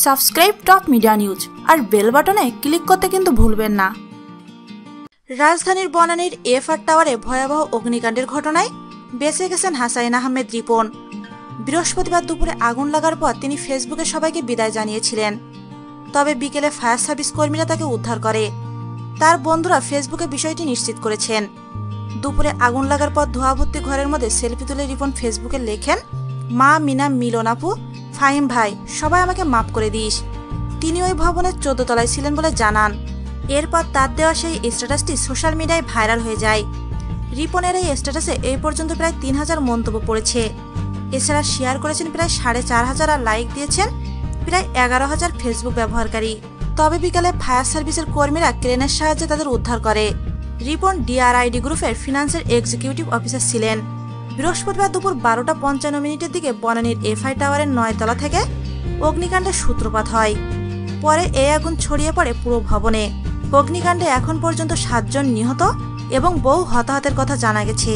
Subscribe top media news আর bell বাটনে click করতে কিন্তু ভুলবেন না। রাজধানীর বনানীর এফআর টাওয়ারে ভয়াবহ অগ্নিকাণ্ডের ঘটনায় বেঁচে গেছেন হাসাইন আহমেদ রিপন। বৃহস্পতিবার দুপুরে আগুন লাগার পর তিনি ফেসবুকে সবাইকে বিদায় জানিয়েছিলেন। তবে বিকেলে ফায়ার সার্ভিস কর্মীরা তাকে উদ্ধার করে। তার বন্ধুরা ফেসবুকে বিষয়টি নিশ্চিত করেছেন। দুপুরে আগুন লাগার পর ধোয়াভর্তি ঘরের মধ্যে সেলফি তুলে রিপন ফেসবুকে লেখেন, মা মিনা মিলন আপু ফাহিম ভাই, সবাই আমাকে মাফ করে দিস। তিনি ওই ভবনের চোদ্দ তলায় ছিলেন বলে জানান। এরপর তার দেওয়া সেই স্ট্যাটাসটি সোশ্যাল মিডিয়ায় ভাইরাল হয়ে যায়। রিপনের এই স্ট্যাটাসে এই পর্যন্ত প্রায় তিন হাজার মন্তব্য পড়েছে। এছাড়া শেয়ার করেছেন প্রায় সাড়ে চার হাজার আর লাইক দিয়েছেন প্রায় এগারো হাজার ফেসবুক ব্যবহারকারী। তবে বিকালে ফায়ার সার্ভিসের কর্মীরা ক্রেনের সাহায্যে তাদের উদ্ধার করে। রিপন ডিআরআইডি গ্রুপের ফিনান্সের এক্সিকিউটিভ অফিসার ছিলেন। বৃহস্পতিবার দুপুর বারোটা পঞ্চান্ন মিনিটের দিকে বনানীর এফআই টাওয়ারের নয়তলা থেকে অগ্নিকাণ্ডের সূত্রপাত হয়। পরে এই আগুন ছড়িয়ে পড়ে পুরো ভবনে। অগ্নিকাণ্ডে এখন পর্যন্ত সাতজন নিহত এবং বহু হতাহতের কথা জানা গেছে।